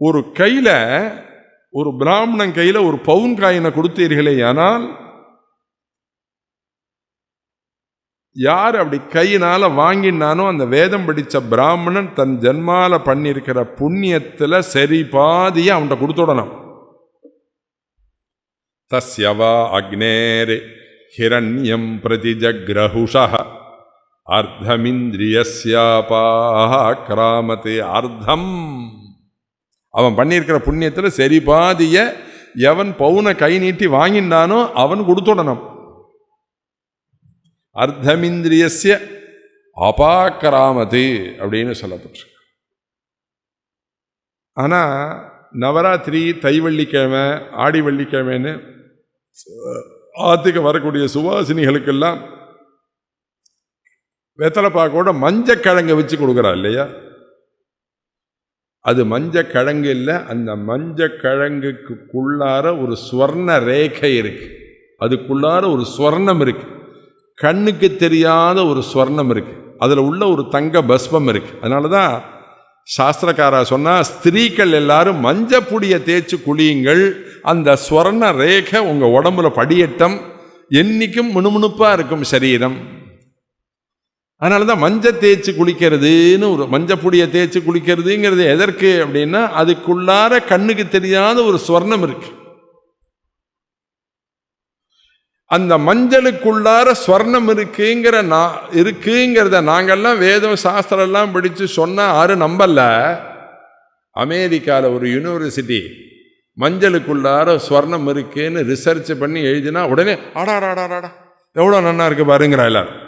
ஒரு கையில் ஒரு பிராமணன் கையில் ஒரு பவுன் காயினை கொடுத்தீர்களே ஆனால் யார் அப்படி கையினால் வாங்கினானோ அந்த வேதம் படித்த பிராமணன் தன் ஜென்மால பண்ணியிருக்கிற புண்ணியத்தில் சரி பாதியை அவன்கிட்ட கொடுத்துடணும். தஸ்யவா அக்னேர் ஹிரண்யம் பிரதி ஜக்ரஹுஷா அர்த்தமிந்திரியஸ்யாபாக்கிராமத்து அர்த்தம். அவன் பண்ணியிருக்கிற புண்ணியத்தில் சரி பாதிய எவன் பவுனை கை நீட்டி வாங்கினானோ அவன் கொடுத்துடணும் அர்த்தமிந்திரியசிய அபாக்கராமது அப்படின்னு சொல்லப்பட்டிருக்கு. ஆனால் நவராத்திரி தை வெள்ளிக்கிழமை ஆடி வெள்ளிக்கிழமைன்னு ஆற்றுக்கு வரக்கூடிய சுவாசினிகளுக்கெல்லாம் வெத்தலைப்பாக்கோட மஞ்சக்கிழங்கை வச்சு கொடுக்குறா இல்லையா? அது மஞ்சக்கிழங்கு இல்லை அந்த மஞ்சக்கிழங்குக்குள்ளார ஒரு ஸ்வர்ண ரேகை இருக்குது அதுக்குள்ளார ஒரு ஸ்வர்ணம் இருக்குது கண்ணுக்கு தெரியாத ஒரு ஸ்வர்ணம் இருக்குது அதில் உள்ள ஒரு தங்க பஸ்பம் இருக்குது அதனால தான் சாஸ்திரக்காரா சொன்னால் ஸ்திரீகள் எல்லாரும் மஞ்சப்பொடியை தேய்ச்சி குளியுங்கள். அந்த ஸ்வர்ண ரேகை உங்கள் உடம்புல படியட்டம். என்றைக்கும் முணுமுணுப்பாக இருக்கும் சரீரம். அதனால தான் மஞ்சள் தேய்ச்சி குளிக்கிறதுன்னு ஒரு மஞ்சப்பொடியை தேய்ச்சி குளிக்கிறதுங்கிறது எதற்கு அப்படின்னா அதுக்குள்ளார கண்ணுக்கு தெரியாத ஒரு ஸ்வர்ணம் இருக்கு. அந்த மஞ்சளுக்குள்ளார ஸ்வர்ணம் இருக்குங்கிற நான் இருக்குங்கிறத நாங்கெல்லாம் வேதம் சாஸ்திரம்லாம் படித்து சொன்னால் யாரும் நம்பல. அமெரிக்காவில் ஒரு யூனிவர்சிட்டி மஞ்சளுக்குள்ளார ஸ்வர்ணம் இருக்குன்னு ரிசர்ச் பண்ணி எழுதினா உடனே ஆடாடாடாடா எவ்வளோ நன்னா இருக்கு பாருங்கிறா எல்லாரும்.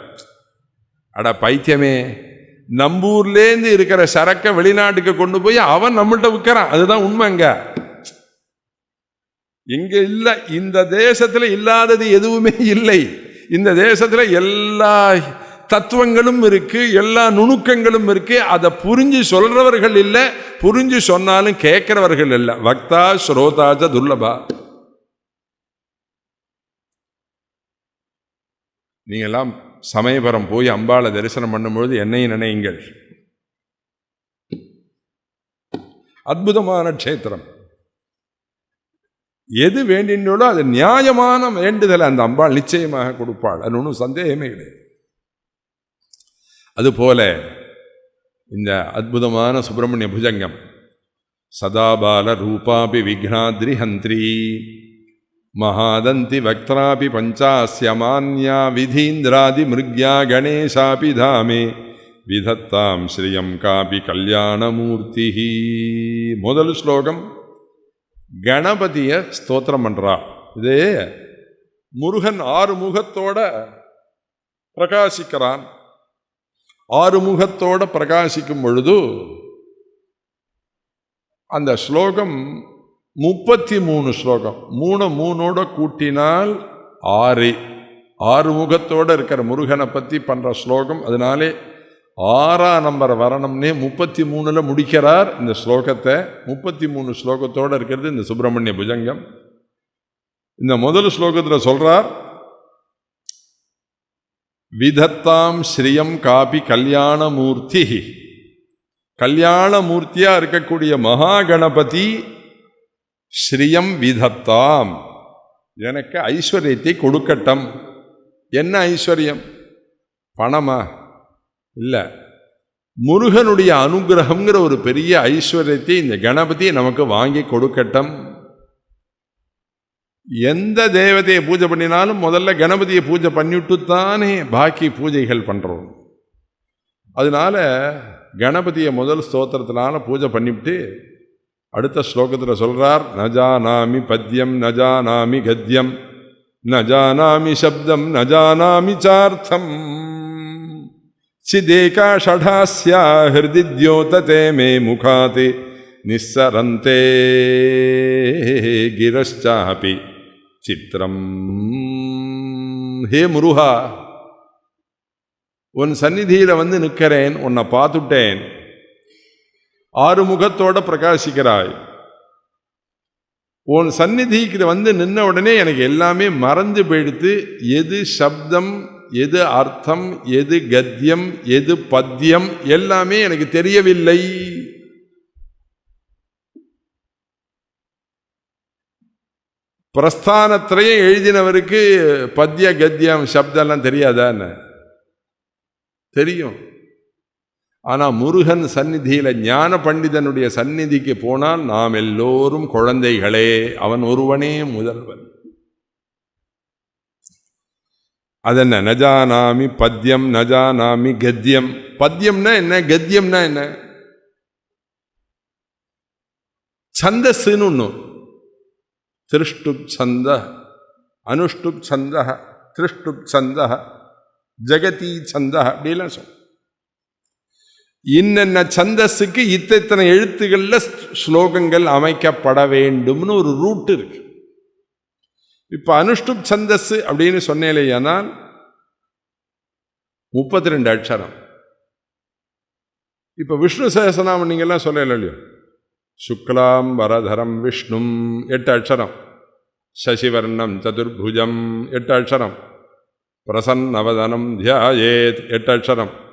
அட பைத்தியமே நம்பூர்லேருந்து இருக்கிற சரக்கை வெளிநாட்டுக்கு கொண்டு போய் அவன் நம்மள்கிட்ட விற்கிறான் அதுதான் உண்மைங்க இங்க இல்லை இந்த தேசத்தில் இல்லாதது எதுவுமே இல்லை. இந்த தேசத்தில் எல்லா தத்துவங்களும் இருக்கு எல்லா நுணுக்கங்களும் இருக்கு. அதை புரிஞ்சு சொல்றவர்கள் இல்லை புரிஞ்சு சொன்னாலும் கேட்கிறவர்கள் இல்லை. வக்தா ஸ்ரோதாஜ துர்லபா. நீங்கெல்லாம் சமயபுரம் போய் அம்பாளை தரிசனம் பண்ணும்பொழுது என்னையும் நினையுங்கள். அற்புதமான க்ஷேத்திரம். எது வேண்டினோ அது நியாயமான வேண்டுதலை அந்த அம்பாள் நிச்சயமாக கொடுப்பாள். அது ஒன்றும் சந்தேகமே கிடையாது. அதுபோல இந்த அற்புதமான சுப்பிரமணிய புஜங்கம் சதாபால ரூபாபி விக்னாத்ரி ஹந்திரி. மகாதந்தி வக்திராபி பஞ்சாஸ்யமான்யா விதீந்திராதி மிருக்யா கணேசாபி தாமே. விதத்தாம் ஸ்ரீயம் காபி கல்யாணமூர்த்தி முதல் ஸ்லோகம் கணபதியை ஸ்தோத்திரம் பண்ணுறா இது முருகன் ஆறு முகத்தோட பிரகாசிக்கிறான். ஆறு முகத்தோட பிரகாசிக்கும் பொழுது அந்த ஸ்லோகம் முப்பத்தி மூணு ஸ்லோகம். மூணு மூணோட கூட்டினால் ஆறு. ஆறு முகத்தோடு இருக்கிற முருகனை பற்றி பண்ணுற ஸ்லோகம். அதனாலே ஆறாம் நம்பர் வரணும்னே முப்பத்தி மூணில் முடிக்கிறார் இந்த ஸ்லோகத்தை. முப்பத்தி மூணு ஸ்லோகத்தோடு இருக்கிறது இந்த சுப்பிரமணிய புஜங்கம். இந்த முதல் ஸ்லோகத்தில் சொல்கிறார் விதத்தாம் ஸ்ரீயம் காபி கல்யாணமூர்த்தி கல்யாணமூர்த்தியாக இருக்கக்கூடிய மகா கணபதி ஸ்ரீயம் விதத்தாம். எனக்கு ஐஸ்வர்யத்தை கொடுக்கட்டும். என்ன ஐஸ்வர்யம்? பணமா? இல்லை. முருகனுடைய அனுகிரகங்கிற ஒரு பெரிய ஐஸ்வர்யத்தை இந்த கணபதி நமக்கு வாங்கி கொடுக்கட்டும். எந்த தேவதையை பூஜை பண்ணினாலும் முதல்ல கணபதியை பூஜை பண்ணிவிட்டு தானே பாக்கி பூஜைகள் பண்ணுறோம் அதனால கணபதியை முதல் ஸ்தோத்திரத்தினால பூஜை பண்ணிவிட்டு அடுத்த ஸ்லோகத்தில் சொல்றார் நஜானாமி பத்யம் நஜானாமி கத்யம் நஜானாமி சப்தம் நஜானாமி சார்த்தம். சிதேகா ஷடாஸ்யா ஹிருதி தியோததே மே முகாதி நிஸ்ஸரந்தே கிரஷ்சாபி சித்திரம் ஹே முருகா உன் சந்நிதியில் வந்து நிற்கிறேன் உன்னை பார்த்துட்டேன். ஆறுமுகத்தோட பிரகாசிக்கிறாய். உன் சந்நிதிக்கு வந்து நின்ன உடனே எனக்கு எல்லாமே மறந்து போயிடுத்து எது சப்தம் எது அர்த்தம் எது கத்தியம் எது பத்தியம் எல்லாமே எனக்கு தெரியவில்லை. பிரஸ்தானத்திலையும் எழுதினவருக்கு பத்திய கத்தியம் சப்தம்லாம் தெரியாதான்னு தெரியும். ஆனா முருகன் சந்நிதியில் ஞான பண்டிதனுடைய சந்நிதிக்கு போனால் நாம் எல்லோரும் குழந்தைகளே. அவன் ஒருவனே முதல்வன். அதென்ன? நஜானாமி பத்யம் நஜானாமி கத்தியம் பத்யம்னா என்ன? கத்தியம்னா என்ன? சந்தஸ்ன்னு ஒன்று திருஷ்டுப் சந்த அனுஷ்டுப் சந்த திருஷ்டுப் சந்த ஜெகதி சந்த அப்படிலாம் சொல் இன்னென்ன சந்தஸுக்கு இத்தனை எழுத்துக்களில் ஸ்லோகங்கள் அமைக்கப்பட வேண்டும்னு ஒரு ரூட் இருக்கு. இப்போ அனுஷ்டுப் சந்தஸ் அப்படின்னு சொன்னேலையானால் முப்பத்தி ரெண்டு அக்ஷரம். இப்போ விஷ்ணு சகசநாமம் நீங்கள்லாம் சொல்லல இல்லையோ? சுக்லாம் வரதரம் விஷ்ணும் எட்டு அக்ஷரம். சசிவர்ணம் சதுர்புஜம் எட்டு அக்ஷரம். பிரசன்னவதனம் தியாயேத் எட்டு அக்ஷரம்.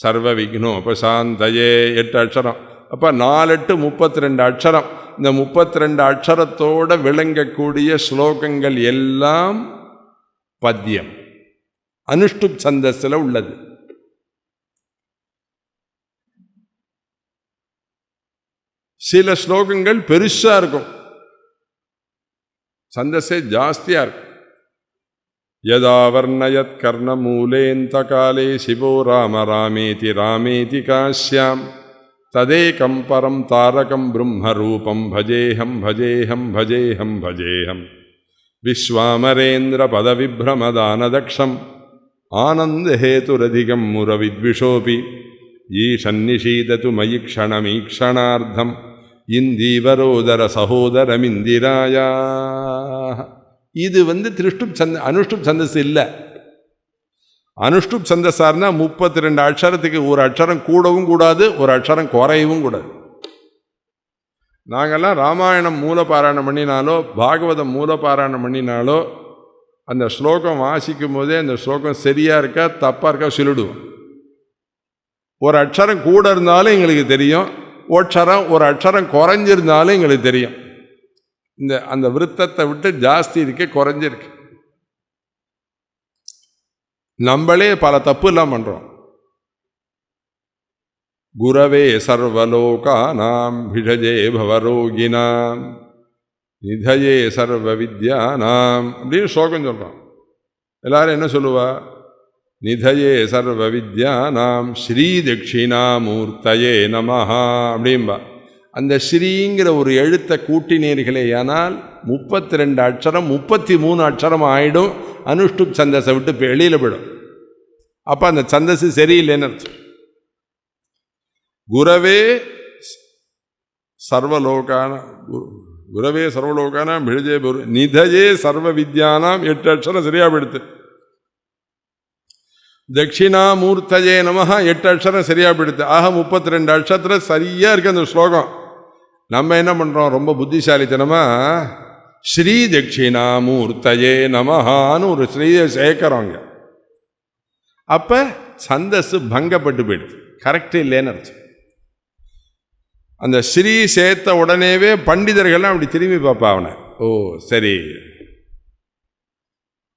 சர்வ விக்னோபசாந்தயே எட்டு அக்ஷரம். அப்போ நாலெட்டு முப்பத்தி ரெண்டு அக்ஷரம். இந்த முப்பத்தி ரெண்டு அக்ஷரத்தோட விளங்கக்கூடிய ஸ்லோகங்கள் எல்லாம் பத்தியம் அனுஷ்டுப் சந்தஸில் உள்ளது. சில ஸ்லோகங்கள் பெருசாக இருக்கும். சந்தஸே ஜாஸ்தியாக இருக்கும். யதா வர்ணயத் கர்ணமூலேந்த காலே சிவோ ராம ராமேதி ராமேதி காஷ்யாம் ததேகம் பரம் தாரகம் பிரம்மரூபம் பஜேஹம் பஜேஹம் பஜேஹம் பஜேஹம் விஸ்வாமரேந்திர பதவிப்ரமதானதக்ஷம் ஆனந்தஹேதுரதிகம் முரவித்விஷோபி ஈஷன்னிஷீதது இது வந்து திருஷ்டுப் சந்த அனுஷ்டுப் சந்தஸ் இல்லை. அனுஷ்டுப் சந்தஸார்னா முப்பத்தி ரெண்டு அக்ஷரத்துக்கு ஒரு அக்ஷரம் கூடவும் கூடாது ஒரு அக்ஷரம் குறையவும் கூடாது. நாங்கள்லாம் ராமாயணம் மூலப்பாராயணம் பண்ணினாலோ பாகவதம் மூலப்பாராயணம் பண்ணினாலோ அந்த ஸ்லோகம் வாசிக்கும் போதே அந்த ஸ்லோகம் சரியாக இருக்கா தப்பாக இருக்கா சொல்லிடுவோம். ஒரு அக்ஷரம் கூட இருந்தாலும் எங்களுக்கு தெரியும் அக்ஷரம் ஒரு அக்ஷரம் குறைஞ்சிருந்தாலும் எங்களுக்கு தெரியும். இந்த அந்த விருத்தத்தை விட்டு ஜாஸ்தி இருக்கு குறைஞ்சிருக்கு. நம்மளே பல தப்பு எல்லாம் பண்ணுறோம் குரவே சர்வலோகானாம் பிஷஜே பவரோகினாம் நிதயே சர்வ வித்யானாம் அப்படின்னு ஸ்லோகம் சொல்கிறோம் எல்லாரும் என்ன சொல்லுவா? நிதயே சர்வ வித்யானாம் ஸ்ரீ தட்சிணாமூர்த்தயே நமஹா அப்படிம்பா. அந்த ஸ்ரீங்கிற ஒரு எழுத்தை கூட்டினீர்களேயானால் முப்பத்தி ரெண்டு அக்ஷரம் முப்பத்தி மூணு அக்ஷரம் ஆகிடும் அனுஷ்டுப் சந்தஸை விட்டு இப்போ வெளியில் விடும் அப்போ அந்த சந்தஸ் சரியில்லைன்னு அர்த்தம். குரவே சர்வலோகான கு- குரவே சர்வலோகானாம் பிழஜே குரு நிதஜே சர்வ வித்யானாம் எட்டு அக்ஷரம் சரியாக போயிடுது. தட்சிணாமூர்த்தஜே நமஹ எட்டு அக்ஷரம் சரியாக போயிடுது. ஆக முப்பத்தி ரெண்டு அக்ஷரத்தில் சரியாக இருக்குது அந்த ஸ்லோகம். நம்ம என்ன பண்ணுறோம் ரொம்ப புத்திசாலித்தனமா ஸ்ரீ தட்சிணாமூர்த்தையே நமஹான்னு ஒரு ஸ்ரீயை சேர்க்குறோங்க. அப்போ சந்தஸு பங்கப்பட்டு போயிடுது. கரெக்ட் இல்லைன்னு அர்த்தம். அந்த ஸ்ரீ சேர்த்த உடனேவே பண்டிதர்கள்லாம் அப்படி திரும்பி பார்ப்பா அவனை. ஓ சரி.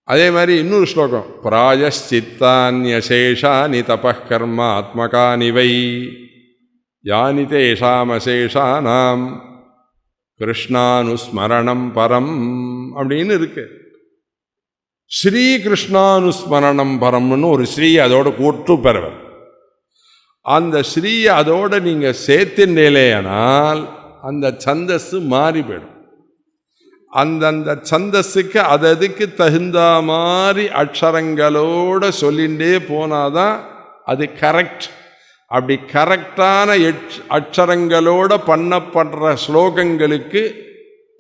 அதே மாதிரி இன்னொரு ஸ்லோகம். பிராயஷ்சித்தான்யசேஷானி தபகர்ம ஆத்மகானி நிவை யானி தேஷாமசேஷானாம். கிருஷ்ணானுஸ்மரணம் பரம் அப்படின்னு இருக்கு. ஸ்ரீ கிருஷ்ணானுஸ்மரணம் பரம்னு ஒரு ஸ்ரீ அதோட கூட்டு பெறவர். அந்த ஸ்ரீயை அதோட நீங்கள் சேர்த்தின்றேலேயானால் அந்த சந்தஸ்ஸு மாறி போயிடும். அந்தந்த சந்தஸுக்கு அது அதுக்கு தகுந்த மாதிரி அக்ஷரங்களோடு சொல்லிண்டே போனாதான் அது கரெக்ட். அப்படி கரெக்டான எச் அக்ஷரங்களோட பண்ணப்படுற ஸ்லோகங்களுக்கு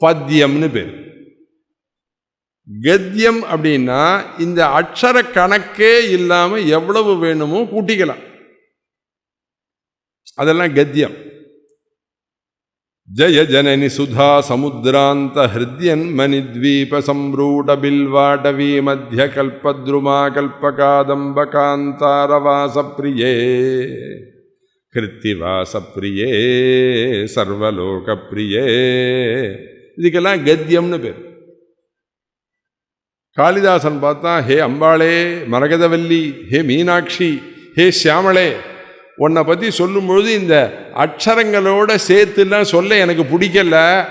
பத்யம்னு பேர். கத்தியம் அப்படின்னா இந்த அக்ஷர கணக்கே இல்லாமல் எவ்வளவு வேணுமோ கூட்டிக்கலாம். அதெல்லாம் கத்தியம் ஜய ஜனனி சுதா சமுத்ராந்த ஹிருத்யன் மணித்வீப சம்ரூட பில்வாடவி மத்திய கல்பத்ருமா கல்பகாதம்பகாந்தாரவாச பிரியே கிருத்திவாச பிரியே சர்வலோக பிரியே இதுக்கெல்லாம் கத்தியம்னு பேர். காளிதாசன் பார்த்தா ஹே அம்பாளே மரகதவல்லி ஹே மீனாட்சி ஹே சியாமளே உன்னை பற்றி சொல்லும்பொழுது இந்த அக்ஷரங்களோட சேர்த்துலாம் சொல்ல எனக்கு பிடிக்கல.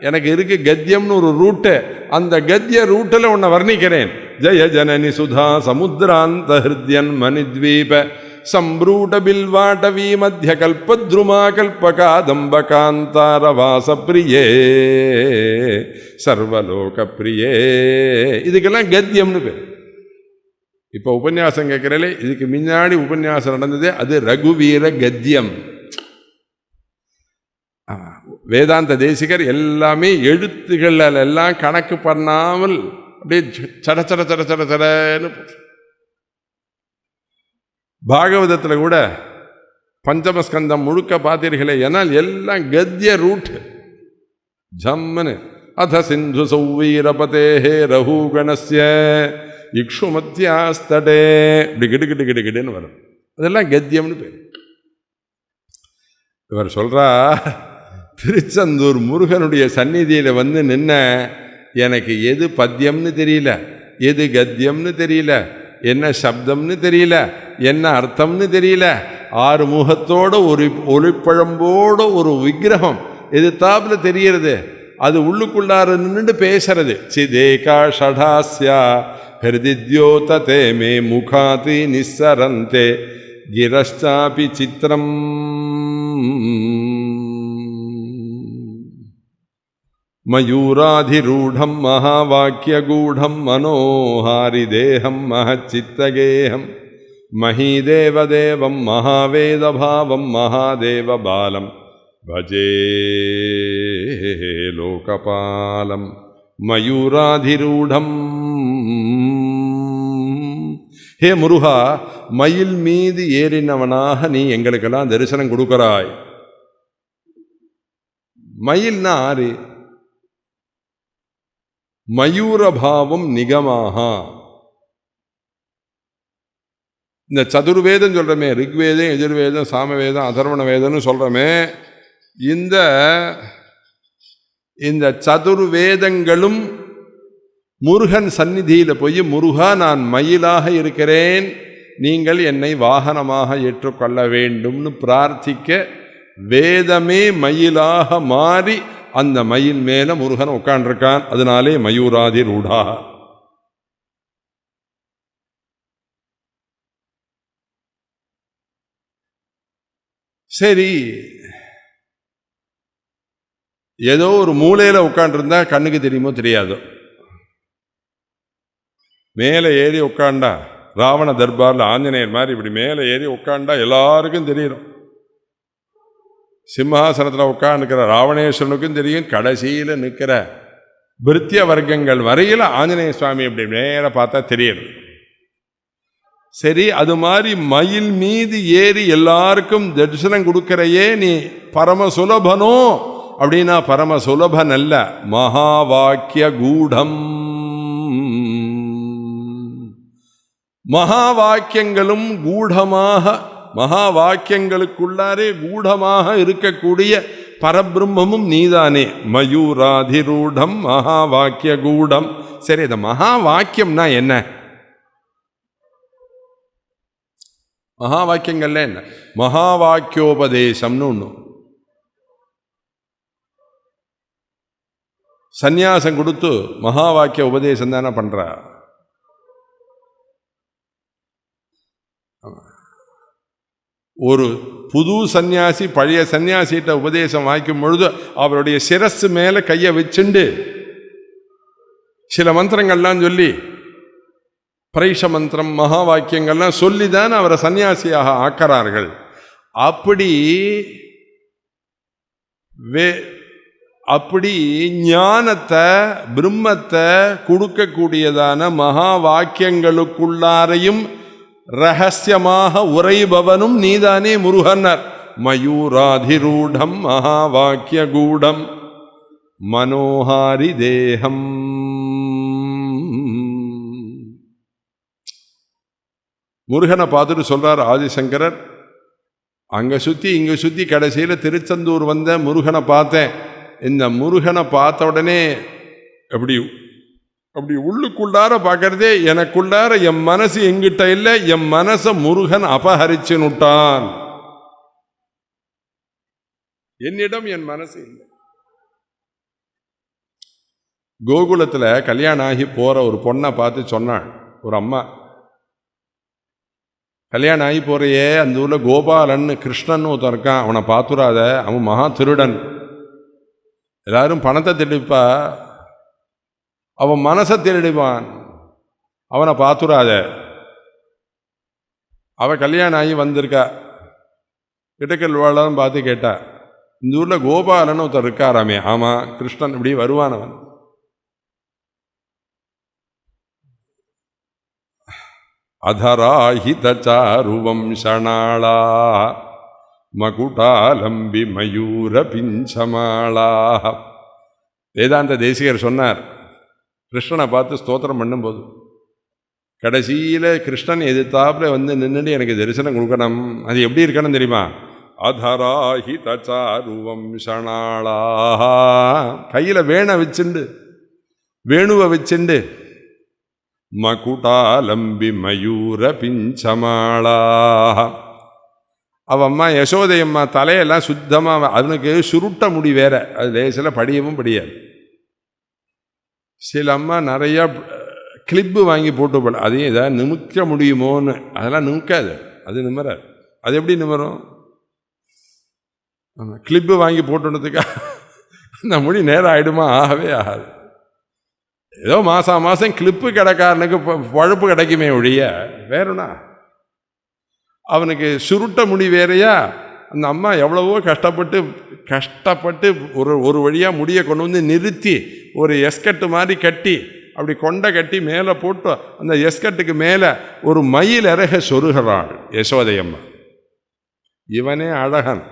எனக்கு இருக்கு கத்தியம்னு ஒரு ரூட்டு. அந்த கத்திய ரூட்டில் உன்னை வர்ணிக்கிறேன். ஜய ஜனனி சுதா சமுத்திராந்த ஹிருத்யன் மணித்வீப. சம்ப்ரூட பில்வாடவி மத்திய கல்பத்ருமா கல்பகாதம்பகாந்தார பிரியே சர்வலோக பிரியே இதுக்கெல்லாம் கத்தியம்னு பேர். இப்போ உபன்யாசம் கேட்குறலே இதுக்கு முன்னாடி உபன்யாசம் நடந்ததே அது ரகுவீர கத்தியம். வேதாந்த தேசிகர் எல்லாமே எழுத்துக்கள் எல்லாம் கணக்கு பண்ணாமல் அப்படியே ச- சட சட சட சட சடன்னு பாகவதத்தில் கூட பஞ்சமஸ்கந்தம் முழுக்க பார்த்தீர்களே ஏன்னால் எல்லாம் கத்திய ரூட். ஜம்மனு அத சிந்து சௌவீரபதே ரகுகணஸ்ய. இக்ஷு மத்தியாஸ்தடே இப்படி கிடு கிடு கிடு கிடுன்னு வரும். அதெல்லாம் கத்தியம்னு பேர். இவர் சொல்றா திருச்செந்தூர் முருகனுடைய சந்நிதியில் வந்து நின்ன எனக்கு எது பத்தியம்னு தெரியல எது கத்தியம்னு தெரியல என்ன சப்தம்னு தெரியல என்ன அர்த்தம்னு தெரியல ஆறு முகத்தோட ஒரு ஒளிப்பழம்போட ஒரு விக்கிரகம் எது தாப்பில் தெரிகிறது அது உள்ளுக்குள்ளார நின்றுட்டு பேசுறது. சிதேகா ஷடாஸ்யா ஹிருதித்யோதே மே முகாதி நிசரந்தே கிரஷ்டாபி சித்திரம் மயூராதிரூடம் மகாவாக்கியகூடம் மனோஹாரிதேகம் மகச்சித்தகேகம். மஹீதேவதேவம் மகாவேதபாவம் மகாதேவபாலம் भजे लोकपालं मयूराधिरूढम् ஹே முருகா மயில் மீது ஏறினவனாக நீ எங்களுக்கெல்லாம் தரிசனம் கொடுக்கறாய் மயில்னா ஆறு மயூரபாவம் நிகமாக இந்த சதுர்வேதம் சொல்றமே ரிக்வேதம் எதிர்வேதம் சாமவேதம் அதர்வண வேதம்னு சொல்றமே இந்த இந்த சதுர்வேதங்களும் முருகன் சந்நிதியில் போய் முருகா நான் மயிலாக இருக்கிறேன். நீங்கள் என்னை வாகனமாக ஏற்றுக்கொள்ள வேண்டும்னு பிரார்த்திக்க வேதமே மயிலாக மாறி அந்த மயில் மேலே முருகன் உட்காண்டிருக்கான் அதனாலே மயூராதி ரூடா. சரி ஏதோ ஒரு மூலையில் உட்காண்டிருந்தா கண்ணுக்கு தெரியுமோ தெரியாதோ. மேலே ஏறி உட்காண்டா ராவண தர்பாரில் ஆஞ்சநேயர் மாதிரி இப்படி மேலே ஏறி உட்காண்டா எல்லாருக்கும் தெரியும். சிம்ஹாசனத்தில் உட்காந்துக்கிற ராவணேஸ்வரனுக்கும் தெரியும் கடைசியில் நிற்கிற பிருத்திய வர்க்கங்கள் வரையில் ஆஞ்சநேய சுவாமி இப்படி நேராக பார்த்தா தெரியும் சரி அது மாதிரி மயில் மீது ஏறி எல்லாருக்கும் தரிசனம் கொடுக்கறையே நீ பரம சுலபனோ அப்படின்னா பரம சுலப நல்ல மகா வாக்கிய கூடம். மகா வாக்கியங்களும் கூடமாக மகா வாக்கியங்களுக்குள்ளாரே கூடமாக இருக்கக்கூடிய பரபிரம்மமும் நீதானே. மயூராதிரூடம் மகா வாக்கிய கூடம். சரி இந்த மகா வாக்கியம்னா என்ன? மகா வாக்கியங்கள்ல என்ன? மகா வாக்கியோபதேசம்னு ஒன்று சந்நியாசம் கொடுத்து மகா வாக்கிய உபதேசம் தானே பண்ணுறா ஒரு புது சந்நியாசி பழைய சந்நியாசிகிட்ட உபதேசம் வாய்க்கும் பொழுது அவருடைய சிரசு மேலே கையை வச்சுண்டு சில மந்திரங்கள்லாம் சொல்லி பிரைஷ மந்திரம் மகா வாக்கியங்கள்லாம் சொல்லி தான் அவரை சன்னியாசியாக ஆக்கிறார்கள். அப்படி வே அப்படி ஞானத்தை பிரம்மத்தை கொடுக்கக்கூடியதான மகா வாக்கியங்களுக்குள்ளாரையும் ரகசியமாக உரைபவனும் நீதானே முருகனர் மயூராதிரூடம் மகா வாக்கிய கூடம் மனோஹாரி தேகம். முருகனை பார்த்துட்டு சொல்றார் ஆதிசங்கரர். அங்கே சுத்தி இங்கே சுத்தி கடைசியில் திருச்செந்தூர் வந்த முருகனை பார்த்தேன். இந்த முருகனை பார்த்த உடனே எப்படி அப்படி உள்ளுக்குள்ளார பார்க்கறதே எனக்குள்ளார என் மனசு எங்கிட்ட இல்லை என் மனசை முருகன் அபகரிச்சு நுட்டான் என்னிடம் என் மனசு இல்லை. கோகுலத்தில் கல்யாணம் ஆகி போகிற ஒரு பொண்ணை பார்த்து சொன்னாள் ஒரு அம்மா. கல்யாணம் ஆகி போகிறையே அந்த ஊரில் கோபாலன் கிருஷ்ணன் ஒருத்தன் இருக்கான். அவனை பார்த்துடாத அவன் மகா திருடன். எல்லாரும் பணத்தை திருடிப்பா அவன் மனசை திருடிவான் அவனை பார்த்துடாத அவள் கல்யாணம் ஆகி வந்திருக்கா. கிட்டக்கல் வாழலாம் பார்த்து கேட்டா இந்த ஊரில் கோபாலன் ஒருத்தர் இருக்காராமே. ஆமாம் கிருஷ்ணன். இப்படி வருவான் அவன். அதராஹிதாருவம்சணாளா மகுடாலம்பி மயூர பிஞ்சமாளா வேதாந்த தேசிகர் சொன்னார் கிருஷ்ணனை பார்த்து ஸ்தோத்திரம் பண்ணும்போது கடைசியில் கிருஷ்ணன் எதிர்த்தாப்பில் வந்து நின்றுட்டு எனக்கு தரிசனம் கொடுக்கணும். அது எப்படி இருக்கணும் தெரியுமா? அதராஹி தச்சாருவம்சணாளா கையில் வேணை வச்சுண்டு வேணுவை வச்சுண்டு மகுடாலம்பி மயூர பிஞ்சமாளா அவள் அம்மா யசோதை அம்மா தலையெல்லாம் சுத்தமாக அவனுக்கு சுருட்ட முடி வேற. அது லேசில் படியவும் படியாது. சில அம்மா நிறையா கிளிப்பு வாங்கி போட்டு போட அதையும் இதாக நிமிக்க முடியுமோன்னு. அதெல்லாம் நிமிக்காது அது நிம்மறாது அது எப்படி நிமிரும்? ஆமாம் கிளிப்பு வாங்கி போட்டுனதுக்கா அந்த முடி நேரம் ஆகிடுமா ஆகவே ஆகாது. ஏதோ மாதம் மாதம் கிளிப்பு கிடக்காரனுக்கு பழப்பு கிடைக்குமே ஒழிய வேறுனா அவனுக்கு சுருட்ட முடி வேறையா? அந்த அம்மா எவ்வளவோ கஷ்டப்பட்டு கஷ்டப்பட்டு ஒரு ஒரு வழியாக முடியை கொண்டு வந்து நிறுத்தி ஒரு எஸ்கட்டு மாதிரி கட்டி அப்படி கொண்டை கட்டி மேலே போட்டு அந்த எஸ்கட்டுக்கு மேலே ஒரு மயில் இறக சொருகிறாள் யசோதையம்மா இவனே அழகன்.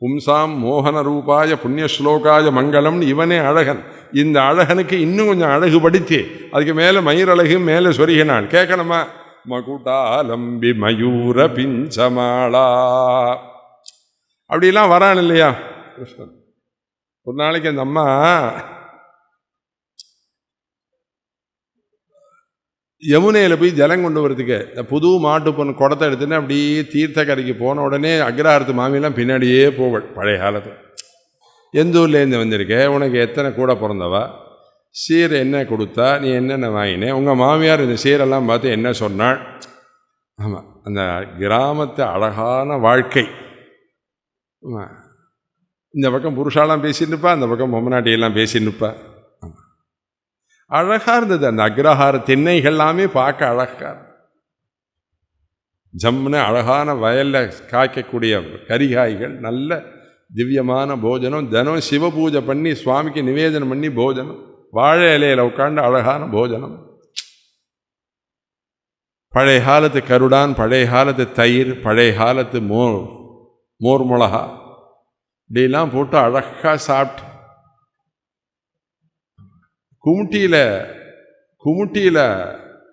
பும்சாம் மோகன ரூபாய புண்ணிய ஸ்லோகாய மங்களம்னு இவனே அழகன். இந்த அழகனுக்கு இன்னும் கொஞ்சம் அழகுபடுத்தி அதுக்கு மேலே மயிரழகு மேலே சொருகினான் கேட்கணுமா? மகுடாலம்பி மயூர பிஞ்சமாளா. அப்படிலாம் வரான் இல்லையா? கிருஷ்ணன். ஒரு நாளைக்கு அந்த அம்மா யமுனையில் போய் ஜலம் கொண்டு வரதுக்கு இந்த புது மாட்டு பொண்ணு குடத்தை எடுத்துன்னு அப்படியே தீர்த்தக்கரைக்கு போன உடனே அக்ரஹாரத்து மாமியெல்லாம் பின்னாடியே போவள் பழைய காலத்தில். எந்த ஊர்லேருந்து வந்திருக்க? உனக்கு எத்தனை கூட பிறந்தவா? சீர் என்ன கொடுத்தா நீ என்னென்ன வாங்கினே? உங்கள் மாமியார் இந்த சீரெல்லாம் பார்த்து என்ன சொன்னாள்? ஆமாம் அந்த கிராமத்து அழகான வாழ்க்கை. ஆமாம் இந்த பக்கம் புருஷாலாம் பேசிட்டு அந்த பக்கம் பொம்மநாட்டியெல்லாம் பேசின்னு ஆமாம் அழகாக இருந்தது அந்த அக்ரஹார திண்ணைகள் எல்லாமே பார்க்க அழகாக ஜம்முன்னு அழகான வயலில் காய்க்கக்கூடிய கரிகாய்கள் நல்ல திவ்யமான போஜனம். தினம் சிவ பூஜை பண்ணி சுவாமிக்கு நிவேதனம் பண்ணி போஜனம். வாழை இலையில் உட்காந்து அழகான போஜனம். பழைய காலத்து கருடான் பழைய காலத்து தயிர் பழைய காலத்து மோர் மோர் மிளகா. இப்படிலாம் போட்டு அழகாக சாப்பிட்டு. குமுட்டியில் குமுட்டியில்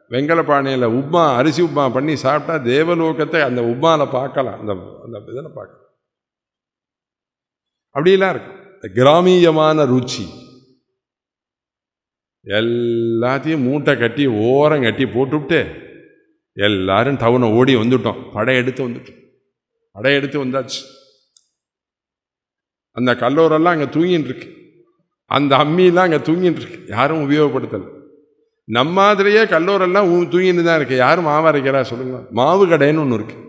வெங்கலப்பானையில் உப்மா அரிசி உப்மா பண்ணி சாப்பிட்டா தேவலோகத்தை அந்த உப்மாவில் பார்க்கலாம். அந்த அந்த இதில் பார்க்கலாம். அப்படிலாம் இருக்கும். கிராமியமான ருச்சி. எல்லாத்தையும் மூட்டை கட்டி ஓரம் கட்டி போட்டுவிட்டு எல்லாரும் டவுனை ஓடி வந்துட்டோம். படையெடுத்து வந்துட்டோம் படையெடுத்து வந்தாச்சு. அந்த கல்லூரெல்லாம் அங்கே தூங்கின்னு இருக்கு. அந்த அம்மியெல்லாம் அங்கே தூங்கின்னு இருக்கு. யாரும் உபயோகப்படுத்தலை. நம்ம மாதிரியே கல்லூரெல்லாம் தூங்கின்னு தான் இருக்குது யாரும் மாவு அரைக்கிறா சொல்லுங்கள் மாவு கடைன்னு ஒன்று இருக்குது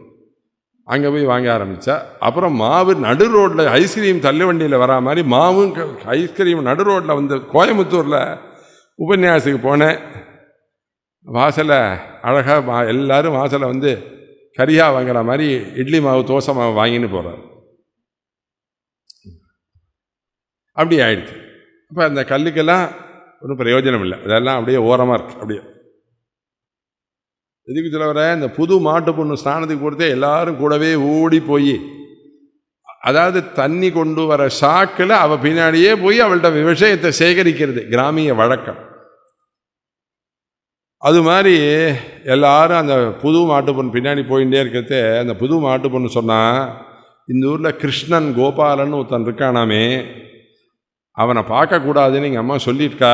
அங்கே போய் வாங்க ஆரம்பித்தா அப்புறம் மாவு நடு ரோட்டில் ஐஸ்கிரீம் தள்ளு வண்டியில் வரா மாதிரி மாவும் ஐஸ்கிரீம் நடு ரோட்டில் வந்து கோயம்புத்தூரில் உபன்யாசத்துக்கு போனேன். வாசலை அழகாக மா எல்லோரும் வாசலை வந்து கரியாக வாங்குற மாதிரி இட்லி மாவு தோசை மாவு வாங்கின்னு போகிறார் அப்படி ஆயிடுச்சு. இப்போ அந்த கல்லுக்கெல்லாம் ஒன்றும் பிரயோஜனம் இல்லை. அதெல்லாம் அப்படியே ஓரமாக இருக்குது அப்படியே. எதுக்கு சொல்ல இந்த புது மாட்டு பொண்ணு ஸ்நானத்துக்கு கொடுத்தே எல்லாரும் கூடவே ஓடி போய் அதாவது தண்ணி கொண்டு வர சாக்கில் அவள் பின்னாடியே போய் அவள்கிட்ட விஷயத்தை சேகரிக்கிறது. கிராமிய வழக்கம். அது மாதிரி எல்லாரும் அந்த புது மாட்டு பொண்ணு பின்னாடி போயிட்டே இருக்கிறது அந்த புது மாட்டு பொண்ணு சொன்னால் இந்த ஊரில் கிருஷ்ணன் கோபாலன் ஒருத்தன் இருக்கானாமே அவனை பார்க்கக்கூடாதுன்னு எங்கள் அம்மா சொல்லியிருக்கா.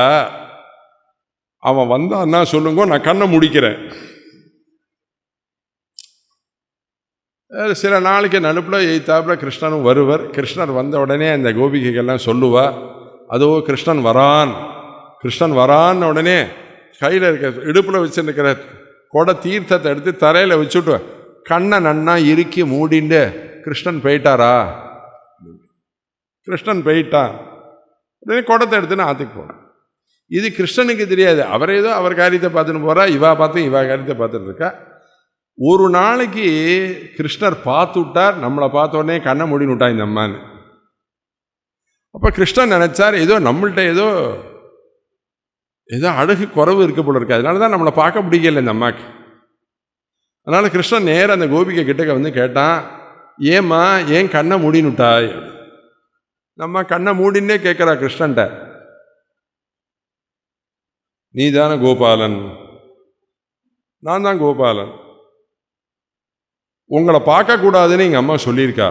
அவன் வந்தான்னா சொல்லுங்க நான் கண்ணை முடிக்கிறேன். சில நாளைக்கு நடுப்பில் எய்த்தாப்புல கிருஷ்ணனும் வருவர். கிருஷ்ணர் வந்த உடனே அந்த கோபிகைகள்லாம் சொல்லுவா அதோ கிருஷ்ணன் வரான் கிருஷ்ணன் வரான்னு உடனே கையில் இருக்க இடுப்பில் வச்சுருக்கிற கொடை தீர்த்தத்தை எடுத்து தரையில் வச்சுட்டு கண்ணை நன்னா இறுக்கி மூடிண்டு கிருஷ்ணன் போயிட்டாரா? கிருஷ்ணன் போயிட்டான். உடனே குடத்தை எடுத்துன்னு ஆற்றுக்கு போனான். இது கிருஷ்ணனுக்கு தெரியாது. அவர் ஏதோ அவர் காரியத்தை பார்த்துன்னு போறா இவா பார்த்து இவா காரியத்தை பார்த்துட்டு இருக்கா. ஒரு நாளைக்கு கிருஷ்ணர் பார்த்து விட்டார் நம்மளை பார்த்தோன்னே கண்ணை மூடின்னு விட்டா இந்த அம்மான்னு. அப்போ கிருஷ்ணன் நினச்சார் ஏதோ நம்மள்கிட்ட ஏதோ ஏதோ அழகு குறைவு இருக்க போல இருக்கு. அதனால தான் நம்மளை பார்க்க பிடிக்கல இந்த அம்மாக்கு. அதனால் கிருஷ்ணன் நேராக அந்த கோபிகை கிட்டக்க வந்து கேட்டான் ஏம்மா ஏன் கண்ணை மூடினுட்டாய்? நம்ம கண்ணை மூடின்னே கேட்குறா கிருஷ்ணன்ட்ட. நீ தானே கோபாலன்? நான் தான் கோபாலன். உங்களை பார்க்கக்கூடாதுன்னு எங்கள் அம்மா சொல்லியிருக்கா?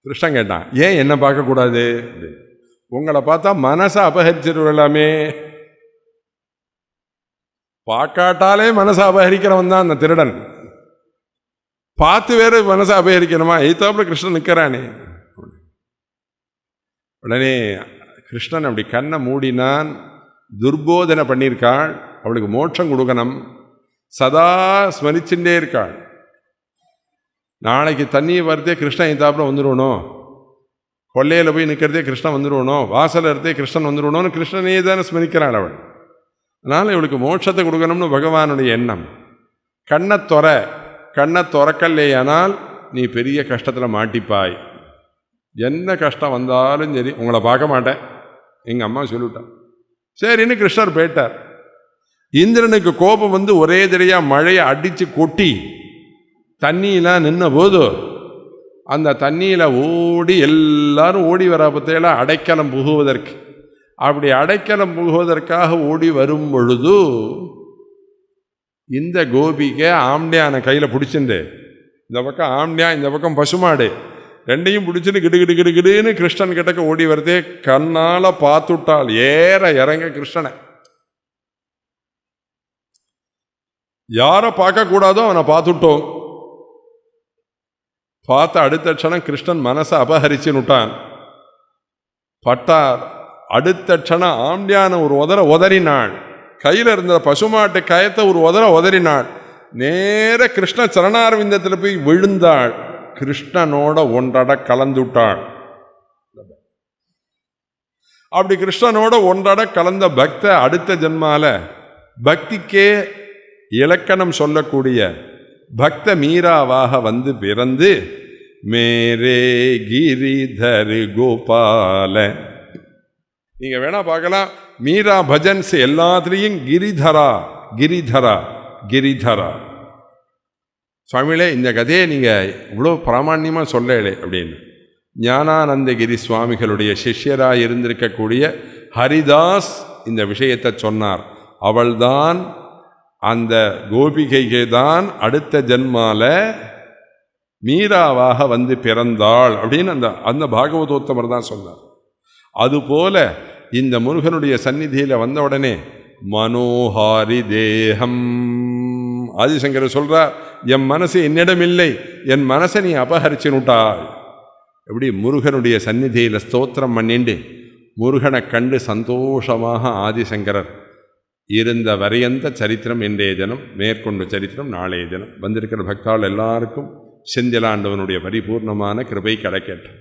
கிருஷ்ணன் கேட்டான் ஏன் என்ன பார்க்கக்கூடாது அப்படின்னு. உங்களை பார்த்தா மனசை அபகரிச்சிருவலாமே. பார்க்காட்டாலே மனசை அபகரிக்கிறவன் தான் அந்த திருடன். பார்த்து வேறு மனசை அபகரிக்கணுமா? எய்த்தாப்புல கிருஷ்ணன் நிற்கிறானே உடனே கிருஷ்ணன் அப்படி கண்ணை மூடினான் துர்போதனை பண்ணியிருக்காள் அவளுக்கு மோட்சம் கொடுக்கணும். சதா ஸ்மரிச்சுட்டே இருக்காள். நாளைக்கு தண்ணி வரதே கிருஷ்ணன் எய்த்தாப்புல வந்துடணும் கொல்லையில் போய் நிற்கிறதே கிருஷ்ணன் வந்துடுவணும் வாசல் இருந்தே கிருஷ்ணன் வந்துடுவணும்னு கிருஷ்ணனே தானே ஸ்மரிக்கிறாள் அவள். அதனால் இவளுக்கு மோட்சத்தை கொடுக்கணும்னு பகவானுடைய எண்ணம். கண்ணை துற கண்ணை துறக்கல்லையானால் நீ பெரிய கஷ்டத்தில் மாட்டிப்பாய். என்ன கஷ்டம் வந்தாலும் சரி உங்களை பார்க்க மாட்டேன். எங்கள் அம்மா சொல்லிவிட்டான் சரின்னு கிருஷ்ணர் போயிட்டார். இந்திரனுக்கு கோபம் வந்து ஒரே தடையாக மழையை அடித்து கொட்டி தண்ணியெலாம் நின்ன போது அந்த தண்ணியில் ஓடி எல்லாரும் ஓடி வர பற்றியெல்லாம் அடைக்கலம் புகுவதற்கு. அப்படி அடைக்கலம் புகுவதற்காக ஓடி வரும் பொழுது இந்த கோபிக்கை ஆம்டியான கையில் பிடிச்சிருந்து இந்த பக்கம் ஆம்டியா இந்த பக்கம் பசுமாடு ரெண்டையும் பிடிச்சிட்டு கிடு கிடு கிடு கிடுன்னு கிருஷ்ணன் கிட்டக்க ஓடி வரதே கண்ணால் பார்த்துட்டாள் ஏற இறங்க கிருஷ்ணனை. யாரை பார்க்கக்கூடாதோ அவனை பார்த்துட்டோம். பார்த்த அடுத்த க்ஷணம் கிருஷ்ணன் மனசை அபகரிச்சுன்னுட்டான் பட்டார் அடுத்த க்ஷணம் ஆம்டியான ஒரு உதர உதறினாள். கையில் இருந்த பசுமாட்டு கயத்தை ஒரு உதர உதறினாள். நேர கிருஷ்ண சரணாரவிந்தத்தில் போய் விழுந்தாள். கிருஷ்ணனோட ஒன்றட கலந்துட்டாள். அப்படி கிருஷ்ணனோட ஒன்றட கலந்த பக்த அடுத்த ஜென்மால பக்திக்கே இலக்கணம் சொல்லக்கூடிய பக்த மீராவாக வந்து பிறந்து மேரே கிரிதர் கோபால. நீங்கள் வேணா பார்க்கலாம். மீரா பஜன்ஸ் எல்லாத்துலேயும் கிரிதரா கிரிதரா கிரிதரா. சுவாமிகளே இந்த கதையை நீங்கள் இவ்வளோ பிராமான்யமாக சொல்லலே அப்படின்னு. ஞானானந்தகிரி சுவாமிகளுடைய சிஷ்யராக இருந்திருக்கக்கூடிய ஹரிதாஸ் இந்த விஷயத்தை சொன்னார். அவள்தான் அந்த கோபிகைக்கு தான் அடுத்த ஜென்மாவில் மீராவாக வந்து பிறந்தாள் அப்படின்னு அந்த அந்த பாகவதோத்தமர் தான் சொன்னார். அதுபோல இந்த முருகனுடைய சந்நிதியில் வந்த உடனே மனோஹாரி தேகம் ஆதிசங்கர் சொல்கிறார் என் மனசு என்னிடம் இல்லை என் மனசை நீ அபகரிச்சுனுட்டாய். எப்படி முருகனுடைய சந்நிதியில் ஸ்தோத்திரம் பண்ணிண்டு முருகனை கண்டு சந்தோஷமாக ஆதிசங்கரர் இருந்த வரையந்த சரித்திரம் இன்றைய தினம் மேற்கொண்டு சரித்திரம் நாளைய தினம். வந்திருக்கிற பக்தாள் எல்லாருக்கும் செந்திலாண்டவனுடைய பரிபூர்ணமான கிருபை கிடைக்கட்டும்.